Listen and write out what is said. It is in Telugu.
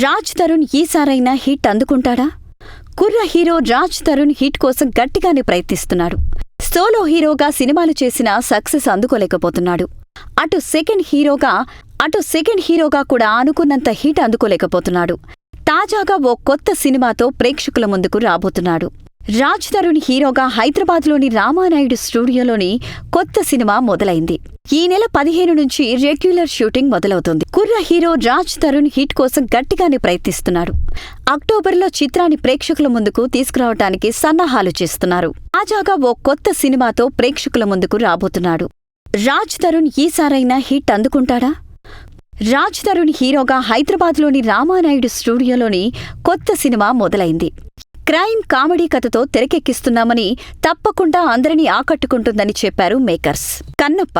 రాజ్ తరుణ్ ఈసారైనా హిట్ అందుకుంటాడా? కుర్ర హీరో రాజ్ తరుణ్ హిట్ కోసం గట్టిగానే ప్రయత్నిస్తున్నాడు. సోలో హీరోగా సినిమాలు చేసినా సక్సెస్ అందుకోలేకపోతున్నాడు. అటు సెకండ్ హీరోగా అటు సెకండ్ హీరోగా కూడా అనుకున్నంత హిట్ అందుకోలేకపోతున్నాడు. తాజాగా ఓ కొత్త సినిమాతో ప్రేక్షకుల ముందుకు రాబోతున్నాడు. రాజ్ తరుణ్ హీరోగా హైదరాబాద్లోని రామానాయుడు స్టూడియోలోని కొత్త సినిమా మొదలైంది. ఈ నెల పదిహేను నుంచి రెగ్యులర్ షూటింగ్ మొదలవుతుంది. కుర్ర హీరో రాజ్ తరుణ్ హిట్ కోసం గట్టిగానే ప్రయత్నిస్తున్నాడు అక్టోబర్లో చిత్రాన్ని ప్రేక్షకుల ముందుకు తీసుకురావటానికి సన్నాహాలు చేస్తున్నారు. తాజాగా ఓ కొత్త సినిమాతో ప్రేక్షకుల ముందుకు రాబోతున్నాడు. రాజ్ తరుణ్ ఈసారైనా హిట్ అందుకుంటాడా? రాజ్ తరుణ్ హీరోగా హైదరాబాద్లోని రామానాయుడు స్టూడియోలోని కొత్త సినిమా మొదలైంది. క్రైమ్ కామెడీ కథతో తెరకెక్కిస్తున్నామని తప్పకుండా అందరినీ ఆకట్టుకుంటుందని చెప్పారు మేకర్స్. కన్నప్ప